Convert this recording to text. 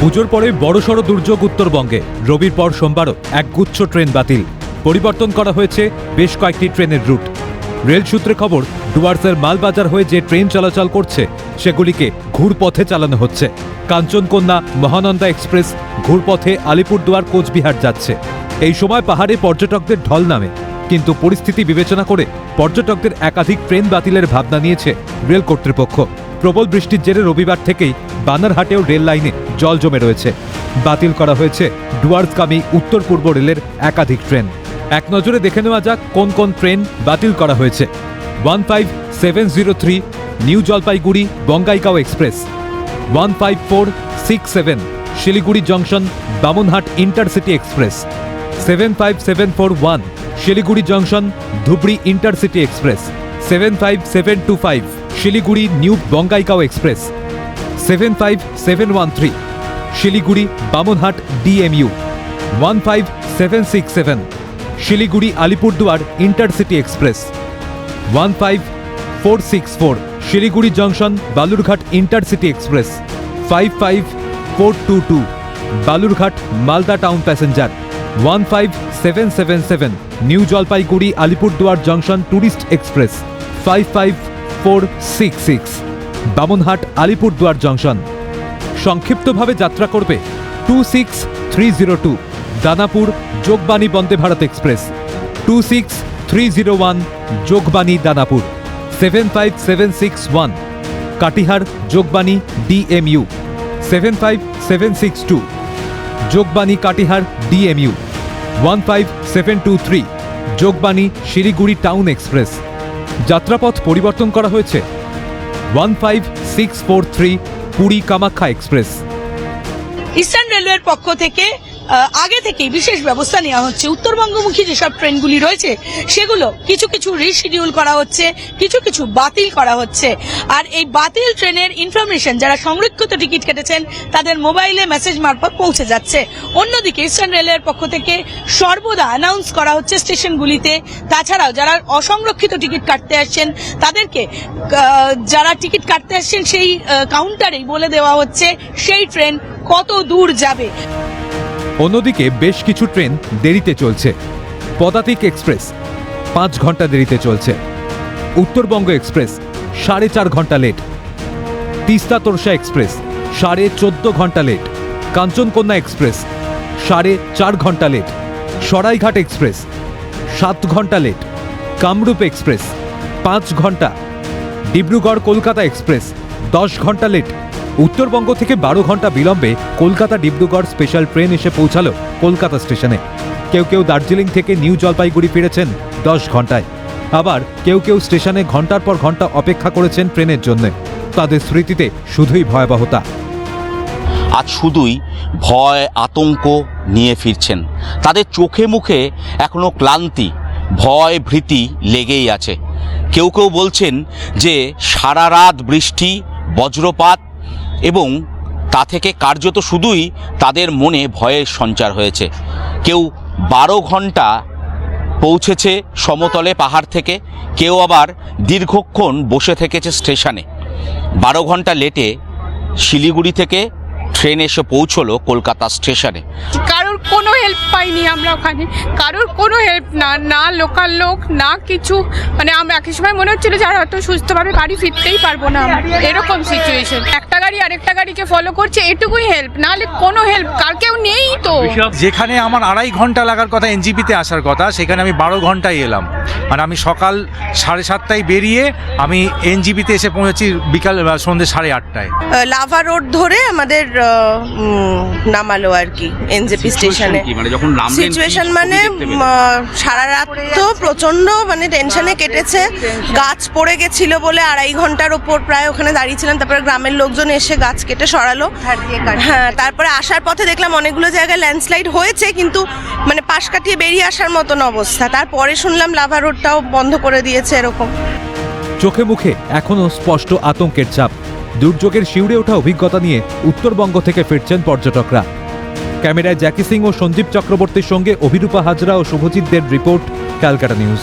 পুজোর পরে বড়সড় দুর্যোগ উত্তরবঙ্গে। রবির পর সোমবারও এক গুচ্ছ ট্রেন বাতিল। পরিবর্তন করা হয়েছে বেশ কয়েকটি ট্রেনের রুট। রেল সূত্রে খবর, ডুয়ার্সের মালবাজার হয়ে যে ট্রেন চলাচল করছে, সেগুলিকে ঘুরপথে চালানো হচ্ছে। কাঞ্চনকন্যা মহানন্দা এক্সপ্রেস ঘুরপথে আলিপুরদুয়ার কোচবিহার যাচ্ছে। এই সময় পাহাড়ে পর্যটকদের ঢল নামে। কিন্তু পরিস্থিতি বিবেচনা করে পর্যটকদের একাধিক ট্রেন বাতিলের ভাবনা নিয়েছে রেল কর্তৃপক্ষ। প্রবল বৃষ্টির জেরে রবিবার থেকেই বানারহাটেও রেল লাইনে জল জমে রয়েছে। বাতিল করা হয়েছে ডুয়ার্সগামী উত্তর পূর্ব রেলের একাধিক ট্রেন। এক নজরে দেখে নেওয়া যাক কোন কোন ট্রেন বাতিল করা হয়েছে। One five seven zero three, new Jalpaiguri, Bongaigaon express. One five four six seven, Siliguri junction, Bamanhat intercity express. Seven five seven four one, Siliguri junction, Dhubri intercity express. Seven five seven two five Siliguri new Bongaigaon express, seven five seven one three, Siliguri Bamanhat DMU, one five seven six seven, Siliguri Alipurduar intercity express, one five four six four, Siliguri junction Balurghat intercity express, five five four two two, Balurghat Malda town passenger, one five seven seven seven, new Jalpaiguri Alipurduar junction tourist express, five five four six six Bamanhat Alipurduar junction সংক্ষিপ্তভাবে যাত্রা করবে two six three zero two Danapur Jogbani Vande Bharat express two six three zero one Jogbani Danapur seven five seven six one Katihar Jogbani DMU seven five seven six two Jogbani Katihar DMU one five seven two three Jogbani Siliguri town express যাত্রাপথ পরিবর্তন করা হয়েছে। One five six four three Puri Kamakhya express. Eastern রেলওয়ের পক্ষ থেকে আগে থেকেই বিশেষ ব্যবস্থা নেওয়া হচ্ছে। উত্তরবঙ্গমুখী যেসব ট্রেনগুলি রয়েছে, সেগুলো কিছু কিছু রিশিডিউল করা হচ্ছে, কিছু কিছু বাতিল করা হচ্ছে। আর এই বাতিল ট্রেনের ইনফরমেশন যারা সংরক্ষিত টিকিট কেটেছেন, তাদের মোবাইলে মেসেজ মারফত পৌঁছে যাচ্ছে। অন্যদিকে ইস্টার্ন রেলওয়ের পক্ষ থেকে সর্বদা অ্যানাউন্স করা হচ্ছে স্টেশনগুলিতে। তাছাড়াও যারা অসংরক্ষিত টিকিট কাটতে আসছেন, তাদেরকে যারা টিকিট কাটতে আসছেন সেই কাউন্টারেই বলে দেওয়া হচ্ছে, সেই ট্রেন কত দূর যাবে? অন্যদিকে বেশ কিছু ট্রেন দেরিতে চলছে। পদাতিক এক্সপ্রেস পাঁচ ঘণ্টা দেরিতে চলছে। উত্তরবঙ্গ এক্সপ্রেস সাড়ে চার ঘণ্টা লেট। তিস্তা তোরসা এক্সপ্রেস সাড়ে চোদ্দ ঘণ্টা লেট। কাঞ্চনকন্যা এক্সপ্রেস সাড়ে চার ঘণ্টা লেট। সরাইঘাট এক্সপ্রেস সাত ঘণ্টা লেট। কামরূপ এক্সপ্রেস পাঁচ ঘণ্টা। ডিব্রুগড় কলকাতা এক্সপ্রেস দশ ঘণ্টা লেট। উত্তরবঙ্গ থেকে বারো ঘণ্টা বিলম্বে কলকাতা ডিব্রুগড় স্পেশাল ট্রেন এসে পৌঁছালো কলকাতা স্টেশনে। কেউ কেউ দার্জিলিং থেকে নিউ জলপাইগুড়ি ফিরেছেন দশ ঘন্টায়। আবার কেউ কেউ স্টেশনে ঘণ্টার পর ঘণ্টা অপেক্ষা করেছেন ট্রেনের জন্য। তাদের স্মৃতিতে শুধুই ভয়াবহতা। আজ শুধুই ভয়, আতঙ্ক নিয়ে ফিরছেন। তাদের চোখে মুখে এখনও ক্লান্তি, ভয়, ভীতি লেগেই আছে। কেউ কেউ বলছেন যে সারা রাত বৃষ্টি, বজ্রপাত এবং তা থেকে কার্যত শুধুই তাদের মনে ভয়ের সঞ্চার হয়েছে। কেউ বারো ঘণ্টা পৌঁছেছে সমতলে পাহাড় থেকে, কেউ আবার দীর্ঘক্ষণ বসে থেকেছে স্টেশনে। বারো ঘণ্টা লেটে শিলিগুড়ি থেকে ট্রেন এসে পৌঁছলো কলকাতা স্টেশনে। কারোর কোনো হেল্প পাইনি আমরা ওখানে। কারোর কোনো হেল্প না না লোকাল লোক না কিছু। মানে আমরা একই সময় মনে হচ্ছিল যে আর হয়তো সুস্থভাবে বাড়ি ফিরতেই পারব না আমরা। এরকম সিচুয়েশন একটা গাড়ি আরেকটা গাড়িকে ফলো করছে এটুকুই হেল্প নাহলে কোনো হেল্প কার কেউ নেই তো। যেখানে আমার আড়াই ঘণ্টা লাগার কথা এনজিপিতে আসার কথা সেখানে আমি বারো ঘন্টায় এলাম। মানে আমি সকাল সাড়ে সাতটায় বেরিয়ে আমি এনজিপিতে এসে পৌঁছেছি বিকাল সন্ধ্যে সাড়ে আটটায়। লাভা রোড ধরে আমাদের নামালো আর কি এনজেপি স্টেশনে মানে যখন সিচুয়েশন মানে সারা রাত তো প্রচণ্ড মানে টেনশনে কেটেছে। গাছ পড়ে গেছিল বলে আড়াই ঘণ্টার ওপর প্রায় ওখানে দাঁড়িয়েছিলাম। তারপরে গ্রামের লোকজন এসে গাছ কেটে সরালো। হ্যাঁ তারপরে আসার পথে দেখলাম অনেকগুলো জায়গায় ল্যান্ডস্লাইড হয়েছে কিন্তু মানে পাশ কাটিয়ে বেরিয়ে আসার মতন অবস্থা। তারপরে শুনলাম লাভা রোডটাও বন্ধ করে দিয়েছে এরকম। চোখে মুখে এখনও স্পষ্ট আতঙ্কের চাপ। দুর্যোগের শিউরে ওঠা অভিজ্ঞতা নিয়ে উত্তরবঙ্গ থেকে ফিরছেন পর্যটকরা। ক্যামেরায় জ্যাকি সিং ও সঞ্জীব চক্রবর্তীর সঙ্গে অভিরূপা হাজরা ও শুভজিৎদের রিপোর্ট ক্যালকাটা নিউজ।